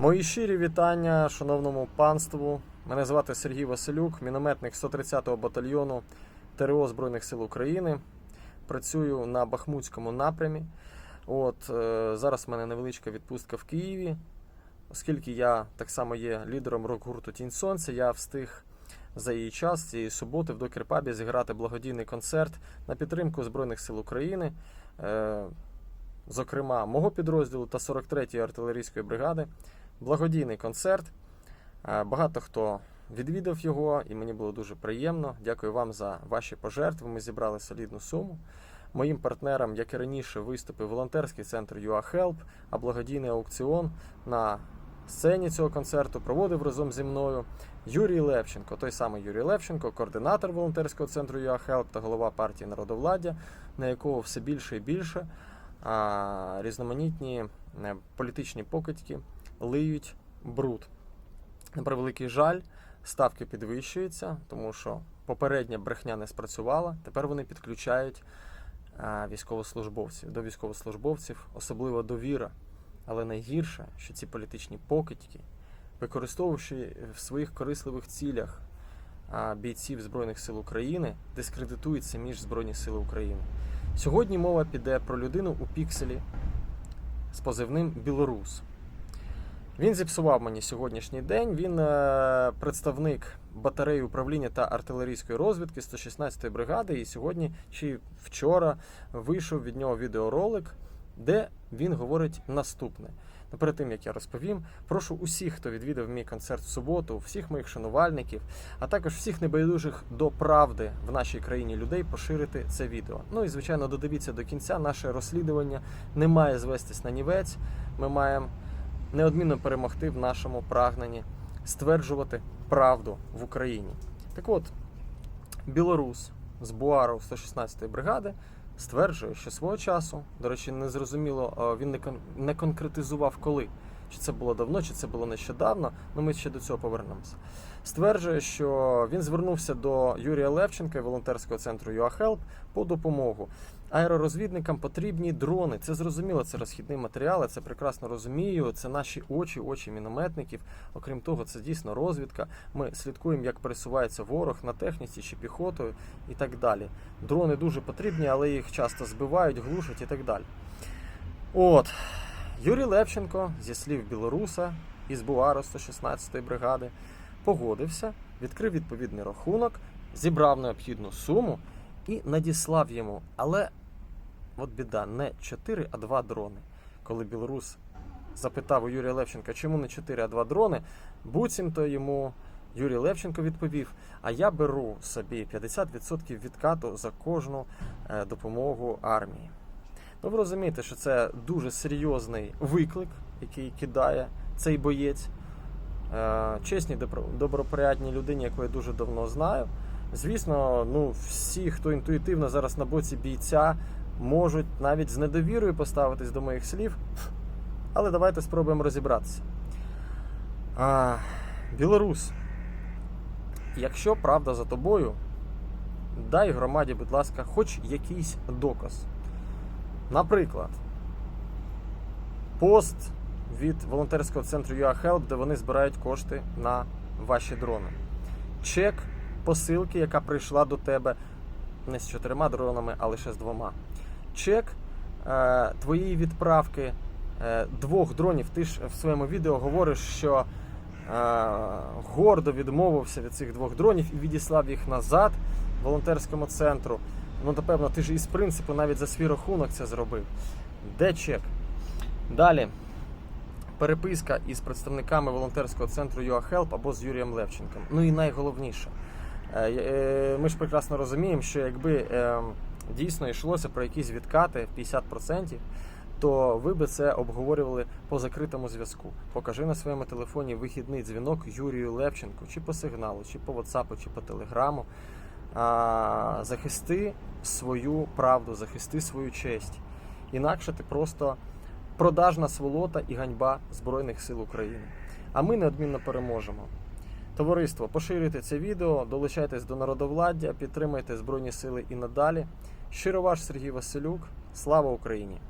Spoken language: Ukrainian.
Мої щирі вітання шановному панству. Мене звати Сергій Василюк, мінометник 130-го батальйону ТРО Збройних сил України. Працюю на Бахмутському напрямі. От е, зараз в мене невеличка відпустка в Києві. Оскільки я так само є лідером рок-гурту Тінь Сонця, я встиг за її час цієї суботи в Докерпабі зіграти благодійний концерт на підтримку Збройних сил України. Е, зокрема, мого підрозділу та 43-ї артилерійської бригади. Благодійний концерт. Е, Багато хто відвідав його, і мені було дуже приємно. Дякую вам за ваші пожертви. Ми зібрали солідну суму. Моїм партнерам, як і раніше, виступив волонтерський центр UAHelp, а благодійний аукціон на сцені цього концерту проводив разом зі мною Юрій Левченко, той самий Юрій Левченко, координатор волонтерського центру UAHelp та голова партії народовладдя, на якого все більше і більше а, різноманітні е, політичні покидьки лиють бруд. На превеликий жаль, ставки підвищуються, тому що попередня брехня не спрацювала. Тепер вони підключають а, військовослужбовців. До військовослужбовців особлива довіра. Але найгірше, що ці політичні покидьки, використовуючи в своїх корисливих цілях а, бійців Збройних сил України, дискредитують самі ж Збройні Сили України. Сьогодні мова піде про людину у пікселі з позивним Білорус. Він зіпсував мені сьогоднішній день. Він е, представник батареї управління та артилерійської розвідки 116-ї бригади. І сьогодні чи вчора вийшов від нього відеоролик, де він говорить наступне. Ну, перед тим як я розповім, прошу усіх, хто відвідав мій концерт в суботу, всіх моїх шанувальників, а також всіх небайдужих до правди в нашій країні людей поширити це відео. Ну і звичайно, додивіться до кінця. Наше розслідування не має звестись на нівець. Ми маємо неодмінно перемогти в нашому прагненні стверджувати правду в Україні. Так от, білорус з Буару 116-ї бригади стверджує, що свого часу, до речі, не зрозуміло, е, він не конкретизував коли. Чи це було давно, чи це було нещодавно, ну ми ще до цього повернемося. Стверджує, що він звернувся до Юрія Левченка і волонтерського центру UAHelp по допомогу. Аеророзвідникам потрібні дрони. Це зрозуміло, це розхідний матеріал, я це прекрасно розумію. Це наші очі, очі мінометників. Окрім того, це дійсно розвідка. Ми слідкуємо, як пересувається ворог на техніці чи піхотою і так далі. Дрони дуже потрібні, але їх часто збивають, глушать і так далі. От. Юрій Левченко, зі слів білоруса із Буару 116-ї бригади, погодився, відкрив відповідний рахунок, зібрав необхідну суму і надіслав йому. Але от біда, не 4, а 2 дрони. Коли білорус запитав у Юрія Левченка, чому не 4, а 2 дрони, буцімто йому Юрій Левченко відповів: А я беру собі 50% відкату за кожну е, допомогу армії. Ну, ви розумієте, що це дуже серйозний виклик, який кидає цей боєць. Е, Чесній, добро- добропорядній людині, яку я дуже давно знаю. Звісно, ну, всі, хто інтуїтивно зараз на боці бійця, можуть навіть з недовірою поставитись до моїх слів. Але давайте спробуємо розібратися. А, Білорус, якщо правда за тобою, дай громаді, будь ласка, хоч якийсь доказ. Наприклад, пост від волонтерського центру UAHelp, де вони збирають кошти на ваші дрони. Чек посилки, яка прийшла до тебе не з чотирма дронами, а лише з двома. Чек е, твоєї відправки е, двох дронів. Ти ж в своєму відео говориш, що е, гордо відмовився від цих двох дронів і відіслав їх назад волонтерському центру. Ну, напевно, ти ж із принципу навіть за свій рахунок це зробив. Де чек? Далі. Переписка із представниками волонтерського центру UAHelp або з Юрієм Левченком. Ну і найголовніше. Е, е, Ми ж прекрасно розуміємо, що якби е, дійсно йшлося про якісь відкати в 50%, то ви би це обговорювали по закритому зв'язку. Покажи на своєму телефоні вихідний дзвінок Юрію Левченку, чи по сигналу, чи по WhatsApp, чи по телеграму. А, захисти свою правду, захисти свою честь. Інакше ти просто продажна сволота і ганьба Збройних сил України. А ми неодмінно переможемо. Товариство, поширюйте це відео, долучайтесь до народовладдя, підтримайте Збройні Сили і надалі. Щиро ваш Сергій Василюк. Слава Україні!